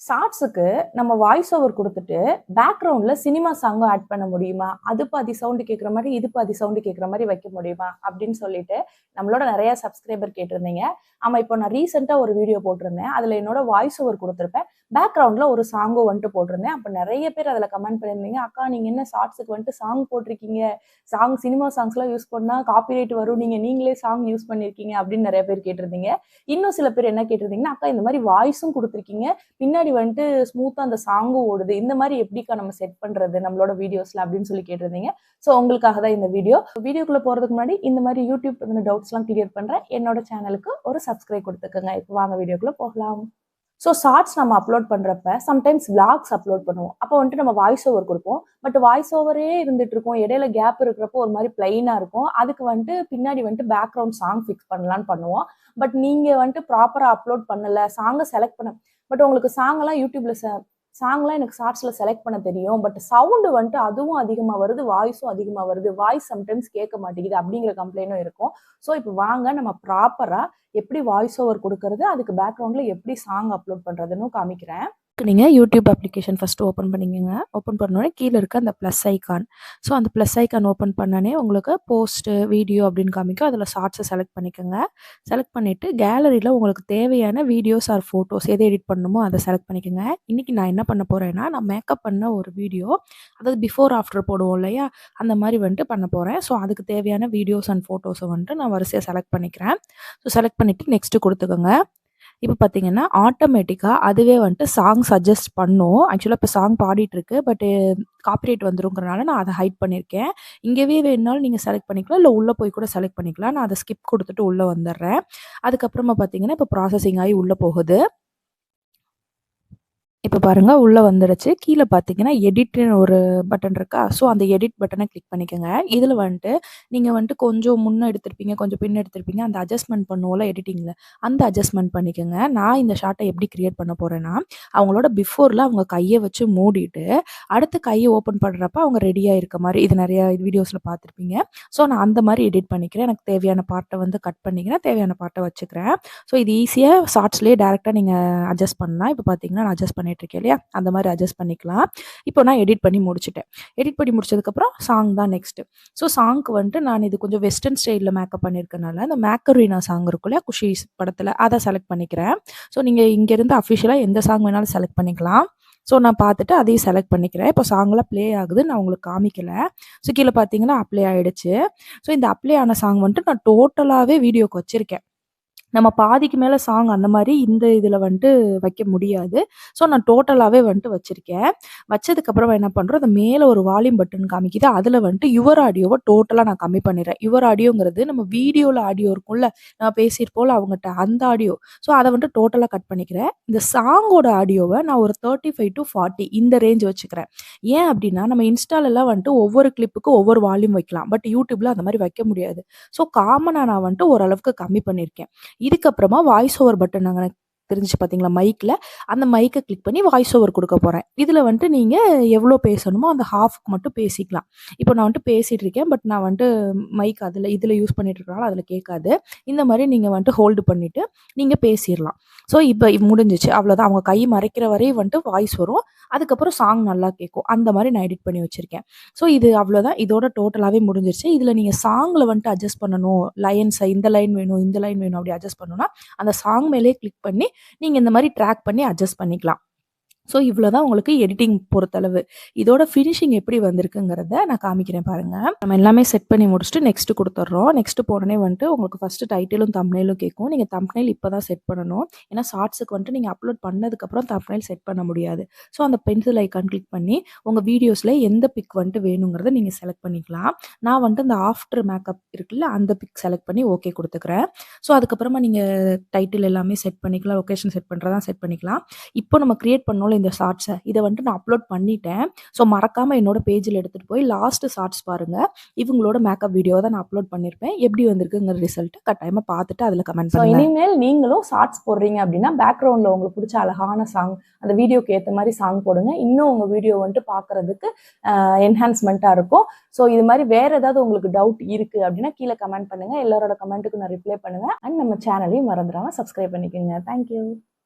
ஷார்ட்ஸுக்கு நம்ம voice over கொடுத்துட்டு பேக்ரவுண்டில் சினிமா சாங்கும் ஆட் பண்ண முடியுமா? அது பாதி சவுண்டு கேட்குற மாதிரி இது பாதி சவுண்டு கேட்குற மாதிரி வைக்க முடியுமா? அப்படின்னு சொல்லிட்டு நம்மளோட நிறைய சப்ஸ்கிரைபர் கேட்டிருந்தீங்க. ஆமாம் இப்போ நான் ரீசெண்டாக ஒரு வீடியோ போட்டிருந்தேன். அதில் என்னோட வாய்ஸ் ஓவர் கொடுத்துருப்பேன். பேக்ரவுண்டில் ஒரு சாங்கும் வந்துட்டு போட்டிருந்தேன். அப்போ நிறைய பேர் அதில் கமெண்ட் பண்ணியிருந்தீங்க. அக்கா நீங்கள் என்ன ஷார்ட்ஸுக்கு வந்துட்டு சாங் போட்டிருக்கீங்க? சாங் சினிமா சாங்ஸ்லாம் யூஸ் பண்ணால் காப்பிரைட் வரும். நீங்கள் நீங்களே சாங் யூஸ் பண்ணியிருக்கீங்க அப்படின்னு நிறைய பேர் கேட்டிருந்தீங்க. இன்னும் சில பேர் என்ன கேட்டிருந்தீங்கன்னா அக்கா இந்த மாதிரி வாய்ஸும் கொடுத்துருக்கீங்க. பின்னாடி வந்துட்டு ஸ்மூத்தாக அந்த சாங்கும் ஓடுது. இந்த மாதிரி எப்படிக்கா நம்ம செட் பண்ணுறது நம்மளோட வீடியோஸில் அப்படின்னு சொல்லி கேட்டிருந்தீங்க. ஸோ உங்களுக்காக தான் இந்த வீடியோ வீடியோக்குள்ளே போகிறதுக்கு முன்னாடி இந்த மாதிரி யூடியூப் இந்த டவுட்ஸ்லாம் கிளியர் பண்ணுறேன் என்னோட சேனலுக்கு ஒரு சப்ஸ்கிரைப் கொடுத்துக்கோங்க. இப்போ வாங்க வீடியோக்குள்ளே போகலாம். ஸோ ஷார்ட்ஸ் நம்ம அப்லோட் பண்ணுறப்ப சம்டைம்ஸ் விளாக்ஸ் அப்லோட் பண்ணுவோம். அப்போ வந்துட்டு நம்ம வாய்ஸ் ஓவர் கொடுப்போம். பட் வாய்ஸ் ஓவரே இருந்துட்டு இருக்கும் இடையில கேப் இருக்கிறப்போ ஒரு மாதிரி பிளைனாக இருக்கும். அதுக்கு வந்துட்டு பின்னாடி வந்துட்டு பேக்ரவுண்ட் சாங் ஃபிக்ஸ் பண்ணலான்னு பண்ணுவோம். பட் நீங்கள் வந்துட்டு ப்ராப்பராக அப்லோட் பண்ணலை சாங்கை செலக்ட் பண்ண பட் உங்களுக்கு சாங்கெல்லாம் யூடியூப்ல சாங்லாம் எனக்கு ஷார்ட்ஸில் செலக்ட் பண்ண தெரியும். பட் சவுண்டு வந்துட்டு அதுவும் அதிகமாக வருது வாய்ஸும் அதிகமாக வருது. வாய்ஸ் சம்டைம்ஸ் கேட்க மாட்டேங்குது அப்படிங்கிற கம்ப்ளைண்ட்டும் இருக்கும். ஸோ இப்போ வாங்க நம்ம ப்ராப்பராக எப்படி வாய்ஸ் ஓவர் கொடுக்கறது அதுக்கு பேக்ரவுண்டில் எப்படி சாங் அப்லோட் பண்ணுறதுன்னு காமிக்கிறேன். நீங்கள் யூடியூப் அப்ளிகேஷன் ஃபஸ்ட்டு ஓப்பன் பண்ணிக்கோங்க. ஓப்பன் பண்ணோடனே கீழே இருக்க அந்த ப்ளஸ் ஐக்கான் ஸோ அந்த ப்ளஸ் ஐக்கான் ஓப்பன் பண்ணனே உங்களுக்கு போஸ்ட்டு வீடியோ அப்படின்னு காமிக்கும். அதில் ஷார்ட்ஸை செலக்ட் பண்ணிக்கோங்க. செலக்ட் பண்ணிவிட்டு கேலரியில் உங்களுக்கு தேவையான வீடியோஸ் ஆர் ஃபோட்டோஸ் எதை எடிட் பண்ணணுமோ அதை செலக்ட் பண்ணிக்கோங்க. இன்றைக்கி நான் என்ன பண்ண போகிறேன்னா நான் மேக்கப் பண்ண ஒரு வீடியோ அதாவது பிஃபோர் ஆஃப்டர் போடுவோம் இல்லையா? அந்த மாதிரி வந்துட்டு பண்ண போகிறேன் ஸோ அதுக்கு தேவையான வீடியோஸ் அண்ட் ஃபோட்டோஸை வந்துட்டு நான் வரிசையாக செலக்ட் பண்ணிக்கிறேன். ஸோ செலக்ட் பண்ணிவிட்டு நெக்ஸ்ட்டு கொடுத்துக்கோங்க. இப்போ பார்த்தீங்கன்னா ஆட்டோமேட்டிக்காக அதுவே வந்துட்டு சாங் சஜஸ்ட் பண்ணும். ஆக்சுவலாக இப்போ சாங் பாடிட்டுருக்கு பட்டு காப்பிரைட் வந்துருங்கிறனால நான் அதை ஹைட் பண்ணியிருக்கேன் இங்கேவே வேணுனாலும் நீங்கள் செலக்ட் பண்ணிக்கலாம் இல்லை உள்ளே போய் கூட செலக்ட் பண்ணிக்கலாம். நான் அதை ஸ்கிப் கொடுத்துட்டு உள்ளே வந்துடுறேன் அதுக்கப்புறமா பார்த்தீங்கன்னா இப்போ ப்ராசஸிங் ஆகி உள்ளே போகுது. இப்போ பாருங்கள் உள்ளே வந்துடுச்சு. கீழே பார்த்தீங்கன்னா எடிட்னு ஒரு பட்டன் இருக்கா? ஸோ அந்த எடிட் பட்டனை கிளிக் பண்ணிக்கோங்க. இதில் வந்துட்டு நீங்கள் வந்துட்டு கொஞ்சம் முன்னே எடுத்திருப்பீங்க கொஞ்சம் பின்ன எடுத்திருப்பீங்க. அந்த அட்ஜஸ்ட்மெண்ட் பண்ணுவோம்ல எடிட்டிங்கில் அந்த அட்ஜஸ்ட்மெண்ட் பண்ணிக்கோங்க. நான் இந்த ஷார்ட்டை எப்படி கிரியேட் பண்ண போகிறேன்னா அவங்களோட பிஃபோரில் அவங்க கையை வச்சு மூடிட்டு அடுத்து கையை ஓப்பன் பண்ணுறப்ப அவங்க ரெடியாக இருக்க மாதிரி இது நிறைய வீடியோஸில் பார்த்துருப்பீங்க ஸோ நான் அந்த மாதிரி எடிட் பண்ணிக்கிறேன். எனக்கு தேவையான பார்ட்டை வந்து கட் பண்ணிக்கிறேன். தேவையான பார்ட்டை வச்சுக்கிறேன். ஸோ இது ஈஸியாக ஷார்ட்ஸ்லேயே டேரெக்டாக நீங்கள் அட்ஜஸ்ட் பண்ணலாம். இப்போ பார்த்தீங்கன்னா நான் அட்ஜஸ்ட் பண்ணிட்டு இருக்கேன் இல்லையா? அந்த மாதிரி அட்ஜஸ்ட் பண்ணிக்கலாம். இப்போ நான் எடிட் பண்ணி முடிச்சிட்டேன். எடிட் பண்ணி முடிச்சதுக்கப்புறம் சாங் தான் நெக்ஸ்ட்டு ஸோ சாங்க்கு வந்துட்டு நான் இது கொஞ்சம் வெஸ்டர்ன் ஸ்டைலில் மேக்கப் பண்ணியிருக்கனால அந்த மேக்கரீனா சாங் இருக்கும் இல்லையா? குஷி படத்தில் அதை செலக்ட் பண்ணிக்கிறேன். ஸோ நீங்கள் இங்கேருந்து அஃபிஷியலாக எந்த சாங் வேணாலும் செலக்ட் பண்ணிக்கலாம். ஸோ நான் பார்த்துட்டு அதையும் செலக்ட் பண்ணிக்கிறேன். இப்போ சாங்லாம் ப்ளே ஆகுது நான் உங்களுக்கு காமிக்கல. ஸோ கீழே பார்த்தீங்கன்னா அப்ளை ஆகிடுச்சு ஸோ இந்த அப்ளை ஆன சாங் வந்துட்டு நான் டோட்டலாகவே வீடியோக்கு வச்சுருக்கேன். நம்ம பாதிக்கு மேலே சாங் அந்த மாதிரி இந்த இதில் வந்துட்டு வைக்க முடியாது. ஸோ நான் டோட்டலாகவே வந்துட்டு வச்சுருக்கேன். வச்சதுக்கப்புறம் என்ன பண்ணுறோம் அந்த மேலே ஒரு வால்யூம் பட்டன் காமிக்குது. அதில் வந்துட்டு யுவர் ஆடியோவை டோட்டலாக நான் கம்மி பண்ணிடுறேன். யுவர் ஆடியோங்கிறது நம்ம வீடியோவில் ஆடியோ இருக்கும்ல. நான் பேசியிருப்போம்ல அவங்ககிட்ட அந்த ஆடியோ ஸோ அதை வந்துட்டு டோட்டலாக கட் பண்ணிக்கிறேன். இந்த சாங்கோட ஆடியோவை நான் ஒரு தேர்ட்டி ஃபைவ் டு ஃபார்ட்டி இந்த ரேஞ்ச் வச்சுக்கிறேன். ஏன் அப்படின்னா நம்ம இன்ஸ்டாலெல்லாம் வந்துட்டு ஒவ்வொரு கிளிப்புக்கும் ஒவ்வொரு வால்யூம் வைக்கலாம். பட் யூடியூப்பில் அந்த மாதிரி வைக்க முடியாது. ஸோ காமனாக நான் வந்துட்டு ஓரளவுக்கு கம்மி பண்ணியிருக்கேன். இதுக்கப்புறமா வாய்ஸ் ஓவர் பட்டன் நாங்கள் தெரிஞ்சுச்சு பார்த்தீங்களா மைக்கில் அந்த மைக்கை கிளிக் பண்ணி வாய்ஸ் ஓவர் கொடுக்க போகிறேன் இதில் வந்துட்டு நீங்கள் எவ்வளோ பேசணுமோ அந்த ஹாஃப்க்கு மட்டும் பேசிக்கலாம். இப்போ நான் வந்துட்டு பேசிகிட்டு இருக்கேன் பட் நான் வந்துட்டு மைக் அதில் இதில் யூஸ் பண்ணிட்டு இருக்கனால அதில் கேட்காது. இந்த மாதிரி நீங்கள் வந்துட்டு ஹோல்டு பண்ணிவிட்டு நீங்கள் பேசிடலாம். ஸோ இப்போ முடிஞ்சிச்சு. அவ்வளோதான் அவங்க கை மறைக்கிற வரையும் வந்துட்டு வாய்ஸ் வரும். அதுக்கப்புறம் சாங் நல்லா கேட்கும். அந்த மாதிரி நான் எடிட் பண்ணி வச்சுருக்கேன். ஸோ இது அவ்வளோதான் இதோட டோட்டலாகவே முடிஞ்சிருச்சு. இதில் நீங்கள் சாங்கில் வந்துட்டு அட்ஜஸ்ட் பண்ணணும். லைன்ஸை இந்த லைன் வேணும் இந்த லைன் வேணும் அப்படி அட்ஜஸ்ட் பண்ணணும்னா அந்த சாங் மேலே கிளிக் பண்ணி நீங்கள் இந்த மாதிரி ட்ராக் பண்ணி அட்ஜஸ்ட் பண்ணிக்கலாம். ஸோ இவ்வளோ தான் உங்களுக்கு எடிட்டிங் பொறுத்தளவு. இதோட ஃபினிஷிங் எப்படி வந்திருக்குங்கிறத நான் காமிக்கிறேன் பாருங்கள் நம்ம எல்லாமே செட் பண்ணி முடிச்சுட்டு நெக்ஸ்ட்டு கொடுத்துட்றோம் நெக்ஸ்ட்டு போனோடனே வந்துட்டு உங்களுக்கு ஃபஸ்ட்டு டைட்டிலும் தம்ப்னைலும் கேட்கும். நீங்கள் தம்ப்னைல் இப்போ தான் செட் பண்ணணும். ஏன்னா ஷார்ட்ஸுக்கு வந்துட்டு நீங்கள் அப்லோட் பண்ணதுக்கப்புறம் தம்ப்னைல் செட் பண்ண முடியாது. ஸோ அந்த பென்சில் ஐக்கான் கிளிக் பண்ணி உங்கள் வீடியோஸில் எந்த பிக் வந்துட்டு வேணுங்கிறத நீங்கள் செலக்ட் பண்ணிக்கலாம். நான் வந்துட்டு இந்த ஆஃப்டர் மேக்கப் இருக்குல்ல அந்த பிக் செலக்ட் பண்ணி ஓகே கொடுத்துக்கிறேன். ஸோ அதுக்கப்புறமா நீங்கள் டைட்டில் எல்லாமே செட் பண்ணிக்கலாம். லொக்கேஷன் செட் பண்ணுறதா செட் பண்ணிக்கலாம். இப்போ நம்ம க்ரியேட் பண்ணோம்ல இந்த ஷார்ட்ஸை இதை வந்துட்டு நான் அப்லோட் பண்ணிட்டேன். ஸோ மறக்காமல் என்னோட பேஜில் எடுத்துகிட்டு போய் லாஸ்ட்டு ஷார்ட்ஸ் பாருங்கள் இவங்களோட மேக்கப் வீடியோ தான் நான் அப்லோட் பண்ணியிருப்பேன் எப்படி வந்திருக்குங்கிற ரிசல்ட் கட்டாயமாக பார்த்துட்டு அதில் கமெண்ட் ஸோ இனிமேல் நீங்களும் ஷார்ட்ஸ் போடுறீங்க அப்படின்னா பேக்ரவுண்டில் உங்களுக்கு பிடிச்ச அழகான சாங் அந்த வீடியோக்கு ஏற்ற மாதிரி சாங் போடுங்க. இன்னும் உங்கள் வீடியோ வந்துட்டு பார்க்கறதுக்கு என்ஹான்ஸ்மெண்ட்டாக இருக்கும். ஸோ இது மாதிரி வேற ஏதாவது உங்களுக்கு டவுட் இருக்குது அப்படின்னா கீழே கமெண்ட் பண்ணுங்கள் எல்லாரோட கமெண்ட்டுக்கு நான் ரிப்ளை பண்ணுவேன். அண்ட் நம்ம சேனலையும் மறந்துடாமல் சப்ஸ்கிரைப் பண்ணிக்கோங்க. தேங்க்யூ